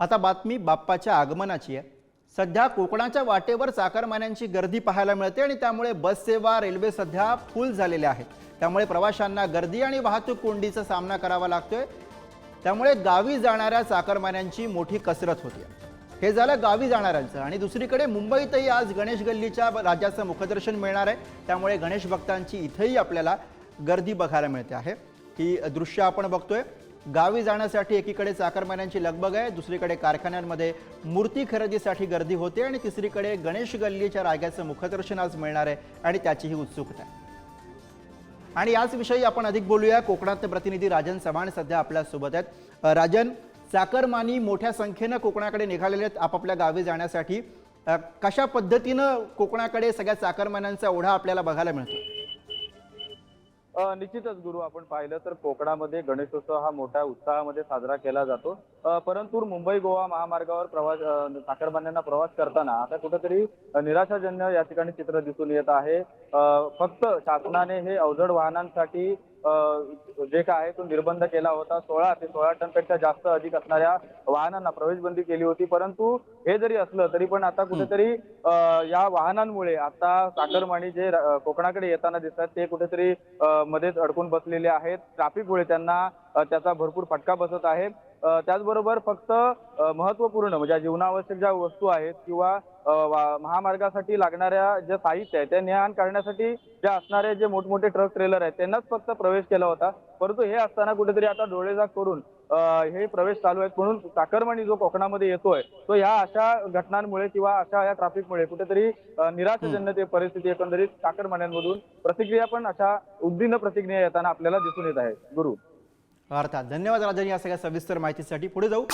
आता बातमी बाप्पाच्या आगमनाची आहे. सध्या कोकणाच्या वाटेवर चाकरमान्यांची गर्दी पाहायला मिळते आणि त्यामुळे बस सेवा रेल्वे सध्या फुल झालेल्या आहेत. त्यामुळे प्रवाशांना गर्दी आणि वाहतूक कोंडीचा सामना करावा लागतोय. त्यामुळे गावी जाणाऱ्या चाकरमान्यांची मोठी कसरत होती हे झालं गावी जाणाऱ्यांचं. आणि दुसरीकडे मुंबईतही आज गणेश गल्लीच्या राज्याचं मुखदर्शन मिळणार आहे. त्यामुळे गणेश भक्तांची इथंही आपल्याला गर्दी बघायला मिळते आहे. ही दृश्य आपण बघतोय. गावी जाण्यासाठी एकीकडे चाकरमान्यांची लगबग आहे दुसरीकडे कारखान्यांमध्ये मूर्ती खरेदीसाठी गर्दी होते आणि तिसरीकडे गणेश गल्लीच्या राग्याचं मुखदर्शन आज मिळणार आहे आणि त्याचीही उत्सुकता आहे. आणि याच विषयी आपण अधिक बोलूया. कोकणात प्रतिनिधी राजन चव्हाण सध्या आपल्यासोबत आहेत. राजन चाकरमानी मोठ्या संख्येनं कोकणाकडे निघालेले आहेत आपापल्या गावी जाण्यासाठी. कशा पद्धतीनं कोकणाकडे सगळ्या चाकरमान्यांचा ओढा आपल्याला बघायला मिळतो निश्चितच गुरु आपण पाहिलं तर कोकणामध्ये गणेशोत्सव हा मोठ्या उत्साहामध्ये साजरा केला जातो. परंतु मुंबई गोवा महामार्गावर प्रवास साखरमान्यांना प्रवास करताना आता कुठेतरी निराशाजन्य या ठिकाणी चित्र दिसून येत आहे. फक्त शासनाने हे अवजड वाहनांसाठी जे काय आहे तो निर्बंध केला होता. सोळा ते सोळा टनपेक्षा जास्त अधिक असणाऱ्या वाहनांना प्रवेशबंदी केली होती. परंतु हे जरी असलं तरी पण आता कुठेतरी या वाहनांमुळे आता साखरमाणी जे कोकणाकडे येताना दिसतात ते कुठेतरी मध्येच अडकून बसलेले आहेत. ट्रॅफिकमुळे त्यांना त्याचा भरपूर फटका बसत आहे. त्याचबरोबर फक्त महत्त्वपूर्ण म्हणजे जीवनावश्यक ज्या वस्तू आहेत किंवा महामार्गासाठी लागणाऱ्या ज्या साहित्य आहे त्या नेहान करण्यासाठी ज्या असणारे जे मोठमोठे ट्रक ट्रेलर आहेत त्यांनाच फक्त प्रवेश केला होता. परंतु हे असताना कुठेतरी आता डोळेजाग करून हे प्रवेश चालू आहेत. म्हणून चाकरमानी जो कोकणामध्ये येतोय तो ह्या अशा घटनांमुळे किंवा अशा या ट्रॅफिकमुळे कुठेतरी अ, निराशाजन्य ते परिस्थिती एकंदरीत चाकरमान्यांमधून प्रतिक्रिया पण अशा उद्दीन प्रतिक्रिया येताना आपल्याला दिसून येत आहे. गुरु. अर्थात धन्यवाद राजन या सगळ्या सविस्तर माहितीसाठी. पुढे जाऊ.